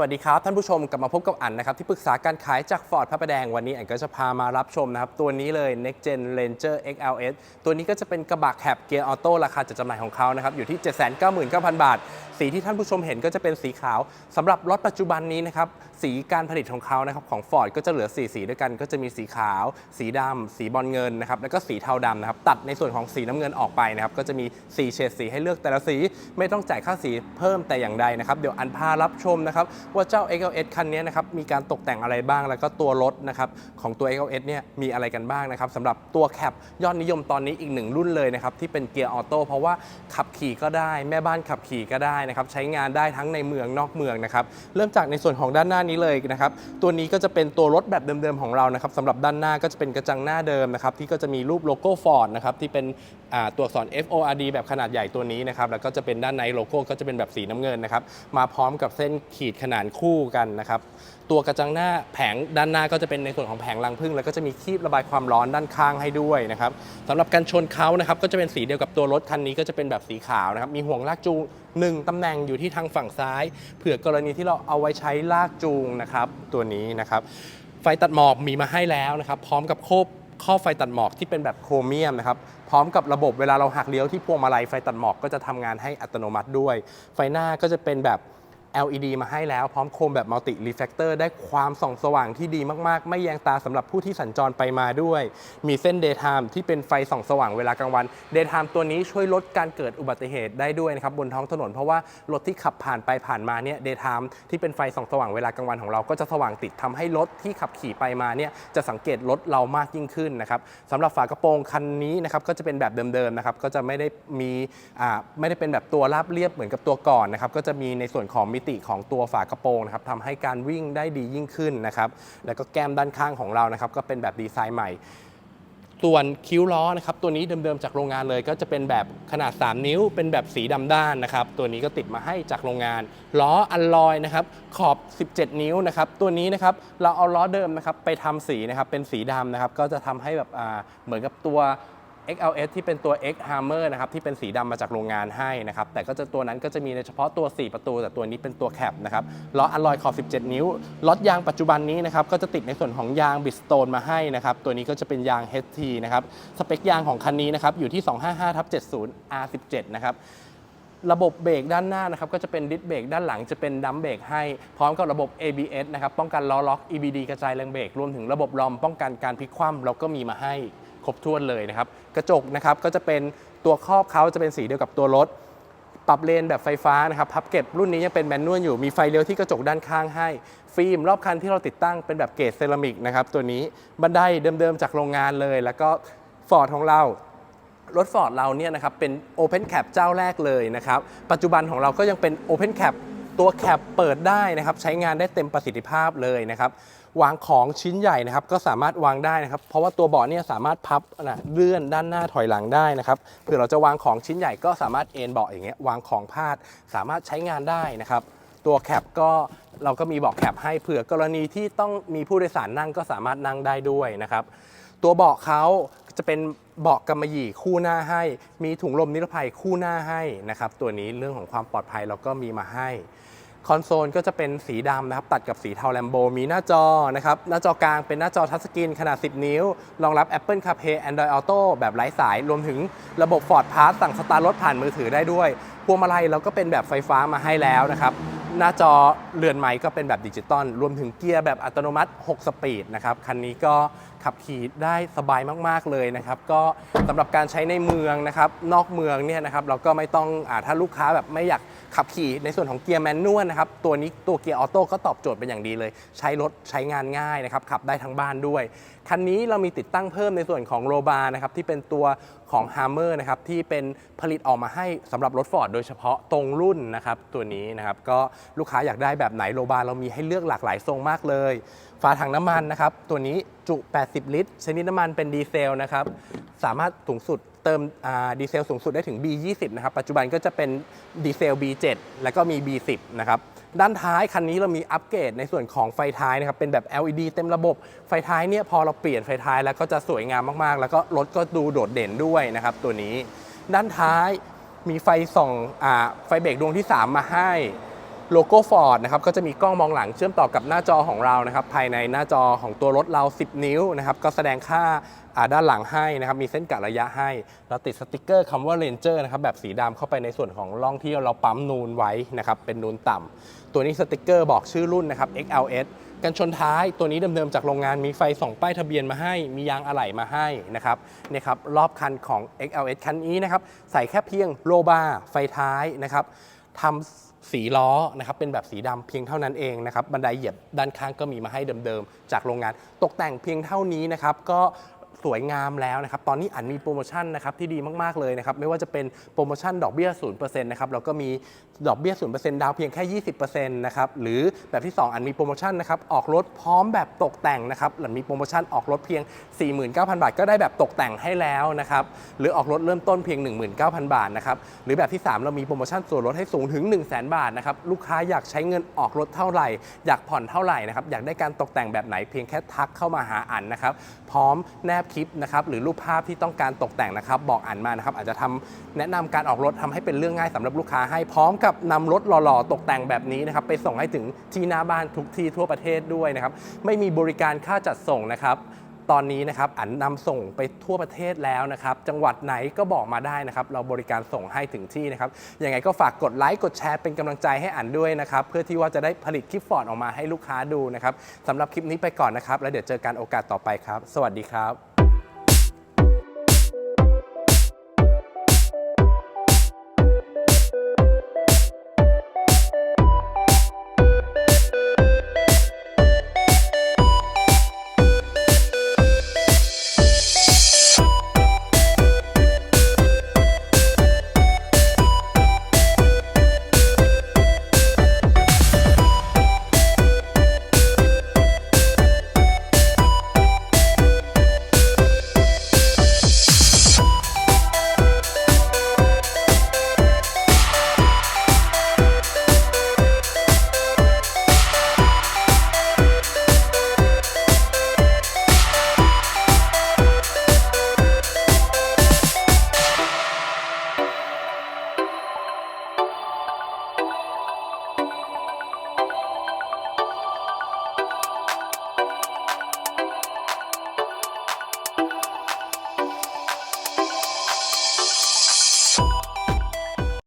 วัสดีครับ ท่านผู้ชมกลับมาพบกับอันนะครับ ที่ปรึกษาการขายจากฟอร์ดพระประแดงวันนี้อันก็จะพามารับชมนะครับ ตัวนี้เลย Next Gen Ranger XLS ตัวนี้ก็จะเป็นกระบะแคบเกียร์ออโต้ราคาจัดจำหน่ายของเขานะครับ อยู่ที่ 799,000 บาท สีที่ท่านผู้ชมเห็นก็จะเป็นสีขาวสำหรับรถปัจจุบันนี้นะครับ สีการผลิตของเขานะครับของ Ford ก็จะเหลือ 4 สีด้วยกันก็จะมีสีขาว สีดำสีบอลเงินนะครับแล้วก็สีเทาดำนะครับตัดในส่วนของสีน้ำเงินออกไปนะครับก็จะมีสีเฉดสีให้เลือกแต่ละสีไม่ต้องจ่ายค่าสีเพิ่มแต่อย่างใดนะครับเดี๋ยวอันพารับชมนะครับว่าเจ้า XLS คันนี้นะครับมีการตกแต่งอะไรบ้างแล้วก็ตัวรถนะครับของตัว XLS เนี่ยมีอะไรกันบ้างนะครับสำหรับตัวแคปยอดนิยมตอนนี้อีกหนึ่งรุ่นเลยนะครับที่เป็นเกียร์ออโต้เพราะว่าขับขี่ก็ได้ แม่บ้านขับขี่ก็ได้นะครับใช้งานได้ทั้งในเมืองนอกเมืองนะครับเริ่มจากในส่วนของด้านหน้านี้เลยนะครับตัวนี้ก็จะเป็นตัวรถแบบเดิมๆของเรานะครับสำหรับด้านหน้าก็จะเป็นกระจังหน้าเดิมนะครับที่ก็จะมีรูปโลโก้ Ford นะครับที่เป็นตัวอักษร FORD แบบขนาดใหญ่ตัวนี้นะครับแล้วก็จะเป็นด้านในโลโก้ก็จะเป็นแบบสีน้ำเงินนะครับมาพร้อมกับเส้นขีดขนานคู่กันนะครับตัวกระจังหน้าแผงด้านหน้าก็จะเป็นในส่วนของแผงรังผึ้งแล้วก็จะมีคีบระบายความร้อนด้านข้างให้ด้วยนะครับสำหรับการชนเขานะครับก็จะเป็นสีเดียวกับตัวรถคันนี้ก็จะเป็นแบบสีขาวนะครับมีห่วงลากจูงหนึ่งตำแหน่งอยู่ที่ทางฝั่งซ้าย เผื่อกรณีที่เราเอาไว้ใช้ลากจูงนะครับตัวนี้นะครับไฟตัดหมอกมีมาให้แล้วนะครับพร้อมกับโคบข้อไฟตัดหมอกที่เป็นแบบโครเมียมนะครับพร้อมกับระบบเวลาเราหักเลี้ยวที่พวงมาลัยไฟตัดหมอกก็จะทำงานให้อัตโนมัติด้วย ไฟหน้าก็จะเป็นแบบ LED มาให้แล้วพร้อมโคมแบบมัลติรีเฟกเตอร์ได้ความส่องสว่างที่ดีมากๆ ไม่แยงตาสำหรับผู้ที่สัญจรไปมาด้วย มีเส้น Daytime ที่เป็นไฟส่องสว่างเวลากลางวัน Daytime ตัวนี้ช่วยลดการเกิดอุบัติเหตุได้ด้วยนะครับบนท้องถนนเพราะว่ารถที่ขับผ่านไปผ่านมาเนี่ย Daytime ที่เป็นไฟส่องสว่างเวลากลางวันของเราก็จะสว่างติดทำให้รถที่ขับขี่ไปมาเนี่ยจะสังเกตรถเรามากยิ่งขึ้นนะครับสำหรับฝากระโปรงคันนี้นะครับก็จะเป็นแบบเดิมๆนะครับก็จะไม่ได้มีอ่าไม่ได้เป็นแบบตัวราบเรียบเหมือนกับตัวก่อนนะครับก็จะมีในส่วนของมิติของตัวฝากระโปรงนะครับทำให้การวิ่งได้ดียิ่งขึ้นนะครับแล้วก็แก้มด้านข้างของเรานะครับก็เป็นแบบดีไซน์ใหม่ส่วนคิ้วล้อนะครับตัวนี้เดิมๆจากโรงงานเลยก็จะเป็นแบบขนาด 3 นิ้ว เป็นแบบสีดำด้านนะครับตัวนี้ก็ติดมาให้จากโรงงาน ล้ออัลลอยนะครับขอบ 17 นิ้วนะครับตัวนี้นะครับเราเอาล้อเดิมนะครับไปทำสีนะครับเป็นสีดำนะครับก็จะทำให้แบบเหมือนกับตัว XLS ที่เป็นตัว X Hammer นะครับที่เป็นสีดำมาจากโรงงานให้นะครับแต่ก็จะตัวนั้นก็จะมีในเฉพาะตัว 4 ประตู แต่ตัวนี้เป็นตัวแคปนะครับล้ออัลลอยขอบ 17 นิ้วล็อตยางปัจจุบันนี้นะครับก็จะติดในส่วนของยางบิสโตนมาให้นะครับตัวนี้ก็จะเป็นยาง HT นะครับสเปคยางของคันนี้นะครับอยู่ที่ 255ทับ70 R17 นะครับระบบเบรกด้านหน้านะครับก็จะเป็นดิสเบรกด้านหลังจะเป็นดัมเบรกให้พร้อมกับระบบ ABS นะครับป้องกันล้อล็อก EBD กระจายแรงเบรกรวมถึงระบบลอมป้องกันการพลิกคว่ำเราก็มีมาให้ รบถ้วนเลยนะครับ กระจกนะครับก็จะเป็นตัวครอบเขาจะเป็นสีเดียวกับตัวรถ ปรับเลนแบบไฟฟ้านะครับพับเก็บรุ่นนี้ยังเป็นแมนนวลอยู่มีไฟเลี้ยวที่กระจกด้านข้างให้ ฟิล์มรอบคันที่เราติดตั้งเป็นแบบเกรดเซรามิกนะครับตัวนี้บันไดเดิมๆจากโรงงานเลย แล้วก็ฟอร์ดของเรารถฟอร์ดเราเนี่ยนะครับเป็น Open Cap เจ้าแรกเลยนะครับ ปัจจุบันของเราก็ยังเป็น Open Cap ตัวแคปเปิดได้นะครับใช้งานได้เต็มประสิทธิภาพเลยนะครับวางของชิ้นใหญ่นะครับก็สามารถวางได้นะครับ เพราะว่าตัวเบาะเนี่ยสามารถพับนะเลื่อนด้านหน้าถอยหลังได้นะครับเผื่อเราจะวางของชิ้นใหญ่ก็สามารถเอนเบาะอย่างเงี้ยวางของพาดสามารถใช้งานได้นะครับตัวแคปก็เราก็มีเบาะแคปให้เผื่อกรณีที่ต้องมีผู้โดยสารนั่งก็สามารถนั่งได้ด้วยนะครับ ตัวเบาะเขาจะเป็นเบาะกำมะหยี่คู่หน้าให้ มีถุงลมนิรภัยคู่หน้าให้นะครับตัวนี้เรื่องของความปลอดภัยเราก็มีมาให้คอนโซลก็จะเป็นสีดำนะครับ ตัดกับสีเทาแลมโบมีหน้าจอนะครับ หน้าจอกลางเป็นหน้าจอทัชสกรีนขนาด 10 นิ้ว รองรับ Apple CarPlay Android Auto แบบไร้สาย รวมถึงระบบ Ford Pass สั่งสตาร์ทรถผ่านมือถือได้ด้วย พวงมาลัยเราก็เป็นแบบไฟฟ้ามาให้แล้วนะครับ หน้าจอเรือนไม้ก็เป็นแบบดิจิตอลรวมถึงเกียร์แบบอัตโนมัติ 6 สปีดนะครับ คันนี้ก็ขับขี่ได้สบายมากๆเลยนะครับ ก็สำหรับการใช้ในเมืองนะครับ นอกเมืองเนี่ยนะครับเราก็ไม่ต้องอถ้าลูกค้าแบบไม่อยากขับขี่ในส่วนของเกียร์แมนนวลนะครับ ตัวนี้ตัวเกียร์ออโต้ก็ตอบโจทย์เป็นอย่างดีเลย ใช้รถใช้งานง่ายนะครับ ขับได้ทั้งบ้านด้วย คันนี้เรามีติดตั้งเพิ่มในส่วนของโรบานะครับที่เป็นตัวของ Hammer นะครับที่เป็นผลิตออกมาให้สำหรับรถ Ford โดยเฉพาะตรงรุ่นนะครับตัวนี้นะครับก็ลูกค้าอยากได้แบบไหนโรบาเรามีให้เลือกหลากหลายทรงมากเลยฝาถังน้ำมันนะครับ ตัวนี้จุ 80 ลิตร ชนิดน้ำมันเป็นดีเซลนะครับ สามารถสูงสุดเติมดีเซลสูงสุดได้ถึง B20 นะครับ ปัจจุบันก็จะเป็นดีเซล B7 แล้วก็มี B10 นะครับ ด้านท้ายคันนี้เรามีอัปเกรดในส่วนของไฟท้ายนะครับ เป็นแบบ LED เต็มระบบ ไฟท้ายเนี่ยพอเราเปลี่ยนไฟท้ายแล้วก็จะสวยงามมากๆ แล้วก็รถก็ดูโดดเด่นด้วยนะครับ ตัวนี้ ด้านท้ายมีไฟส่องอไฟเบรกดวงที่ 3 มาให้ โลโก้ Ford นะครับก็จะมีกล้องมองหลังเชื่อมต่อกับหน้าจอของเรานะครับภายในหน้าจอของตัวรถเรา 10 นิ้วนะครับก็แสดงค่าอ่าด้านหลังให้นะครับมีเส้นกะระยะให้ เราติดสติกเกอร์คำว่า Ranger นะครับแบบสีดำเข้าไปในส่วนของร่องที่เราปั๊มนูนไว้นะครับเป็นนูนต่ำตัวนี้สติกเกอร์บอกชื่อรุ่นนะครับ XLS กันชนท้ายตัวนี้เดิมๆจากโรงงานมีไฟส่องป้ายทะเบียนมาให้ มียางอะไหล่มาให้นะครับนี่ครับรอบคันของ XLS คันนี้นะครับใส่แค่เพียงโลบาร์ไฟท้ายนะครับ ทำสีล้อนะครับเป็นแบบสีดำเพียงเท่านั้นเองนะครับบันไดเหยียบด้านข้างก็มีมาให้เดิมๆ จากโรงงานตกแต่งเพียงเท่านี้นะครับก็ สวยงามแล้วนะครับ ตอนนี้อันมีโปรโมชั่นนะครับที่ดีมากๆเลยนะครับ ไม่ว่าจะเป็นโปรโมชั่นดอกเบี้ย 0%นะครับแล้วก็มีดอกเบี้ย 0%ดาวเพียงแค่ 20%นะครับ หรือแบบที่ 2 อันมีโปรโมชั่นนะครับ ออกรถพร้อมแบบตกแต่งนะครับหรือมีโปรโมชั่นออกรถเพียง 49,000 บาท ก็ได้แบบตกแต่งให้แล้วนะครับ หรือออกรถเริ่มต้นเพียง 19,000 บาทนะครับ หรือแบบที่ 3 เรามีโปรโมชั่นส่วนลดให้สูงถึง 1 0 0 0 0 0 บาทนะครับ ลูกค้าอยากใช้เงินออกรถเท่าไหร่ อยากผ่อนเท่าไหร่นะครับ อยากได้การตกแต่งแบบไหนเพียงแค่ทักเข้ามาหาอันนะครับ พร้อมแนบคลิปนะครับหรือรูปภาพที่ต้องการตกแต่งนะครับ บอกอันมานะครับอาจจะทำแนะนำการออกรถทำให้เป็นเรื่องง่ายสำหรับลูกค้าให้พร้อมกับนำรถหล่อๆ ตกแต่งแบบนี้นะครับไปส่งให้ถึงที่หน้าบ้านทุกที่ทั่วประเทศด้วยนะครับไม่มีบริการค่าจัดส่งนะครับตอนนี้นะครับอันนำส่งไปทั่วประเทศแล้วนะครับ จังหวัดไหนก็บอกมาได้นะครับ เราบริการส่งให้ถึงที่นะครับยังไงก็ฝากกดไลค์กดแชร์เป็นกำลังใจให้อันด้วยนะครับ เพื่อที่ว่าจะได้ผลิตคลิปฟอร์ดออกมาให้ลูกค้าดูนะครับสำหรับคลิปนี้ไปก่อนนะครับ แล้วเดี๋ยวเจอกันโอกาสต่อไปครับ สวัสดีครับ